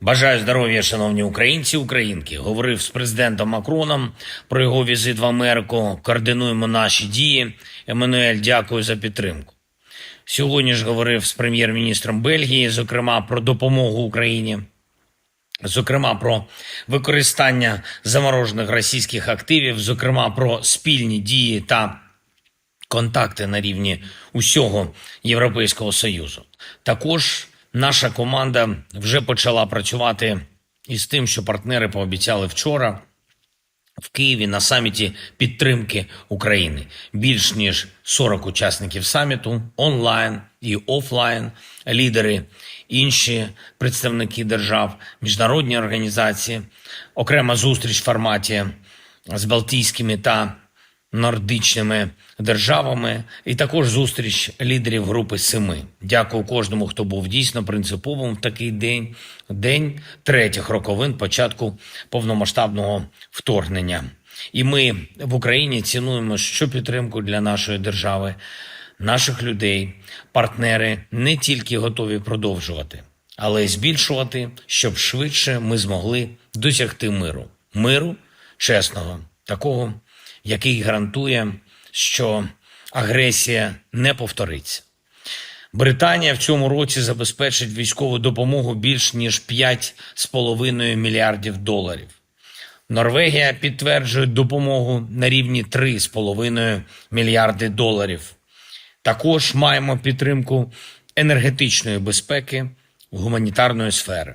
Бажаю здоров'я, шановні українці, українки. Говорив з президентом Макроном про його візит в Америку. Координуємо наші дії. Еммануель, дякую за підтримку. Сьогодні ж говорив з прем'єр-міністром Бельгії, зокрема про допомогу Україні, зокрема про використання заморожених російських активів, зокрема про спільні дії та контакти на рівні усього Європейського Союзу. Також наша команда вже почала працювати із тим, що партнери пообіцяли вчора в Києві на саміті підтримки України. Більш ніж 40 учасників саміту онлайн і офлайн, лідери, інші представники держав, міжнародні організації, окрема зустріч в форматі з Балтійськими та нордичними державами, і також зустріч лідерів групи Семи. Дякую кожному, хто був дійсно принциповим в такий день, день третіх роковин початку повномасштабного вторгнення. І ми в Україні цінуємо щопідтримку для нашої держави, наших людей, партнери не тільки готові продовжувати, але й збільшувати, щоб швидше ми змогли досягти миру, миру чесного, такого, який гарантує, що агресія не повториться. Британія в цьому році забезпечить військову допомогу більш ніж 5,5 мільярдів доларів. Норвегія підтверджує допомогу на рівні 3,5 мільярди доларів. Також маємо підтримку енергетичної безпеки, гуманітарної сфери.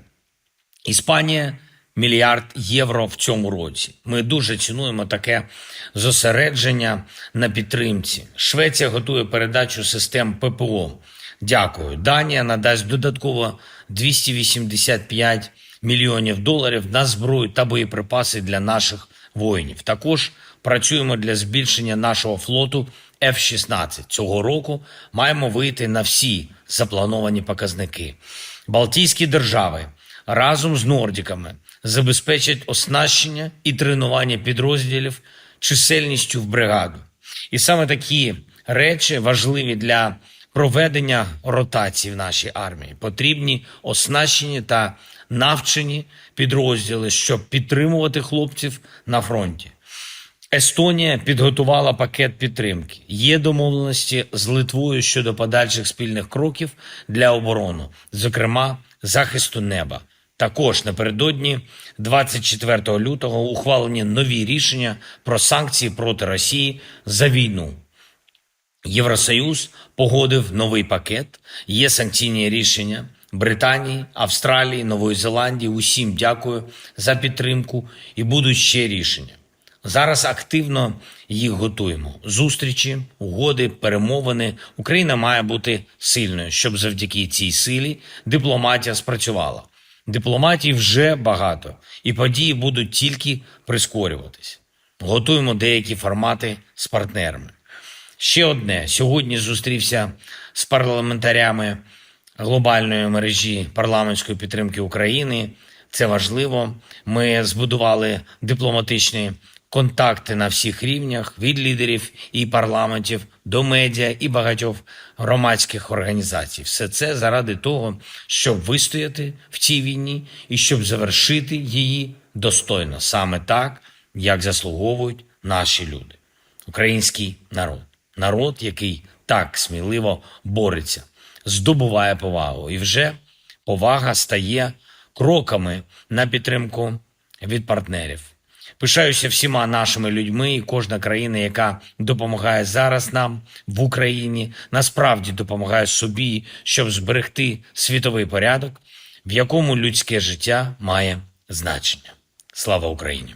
Іспанія мільярд євро в цьому році. Ми дуже цінуємо таке зосередження на підтримці. Швеція готує передачу систем ППО. Дякую. Данія надасть додатково 285 мільйонів доларів на зброю та боєприпаси для наших воїнів. Також працюємо для збільшення нашого флоту F-16. Цього року маємо вийти на всі заплановані показники. Балтійські держави разом з нордіками забезпечать оснащення і тренування підрозділів чисельністю в бригаду. І саме такі речі важливі для проведення ротації в нашій армії. Потрібні оснащені та навчені підрозділи, щоб підтримувати хлопців на фронті. Естонія підготувала пакет підтримки. Є домовленості з Литвою щодо подальших спільних кроків для оборони, зокрема захисту неба. Також напередодні 24 лютого ухвалені нові рішення про санкції проти Росії за війну. Євросоюз погодив новий пакет. Є санкційні рішення Британії, Австралії, Нової Зеландії. Усім дякую за підтримку і будуть ще рішення. Зараз активно їх готуємо. Зустрічі, угоди, перемовини. Україна має бути сильною, щоб завдяки цій силі дипломатія спрацювала. Дипломатії вже багато, і події будуть тільки прискорюватись. Готуємо деякі формати з партнерами. Ще одне сьогодні зустрівся з парламентарями глобальної мережі парламентської підтримки України. Це важливо. Ми збудували дипломатичні контакти на всіх рівнях від лідерів і парламентів до медіа і багатьох громадських організацій. Все це заради того, щоб вистояти в цій війні і щоб завершити її достойно, саме так, як заслуговують наші люди, український народ, народ, який так сміливо бореться, здобуває повагу, і вже повага стає кроками на підтримку від партнерів. Пишаюся всіма нашими людьми, і кожна країна, яка допомагає зараз нам в Україні, насправді допомагає собі, щоб зберегти світовий порядок, в якому людське життя має значення. Слава Україні!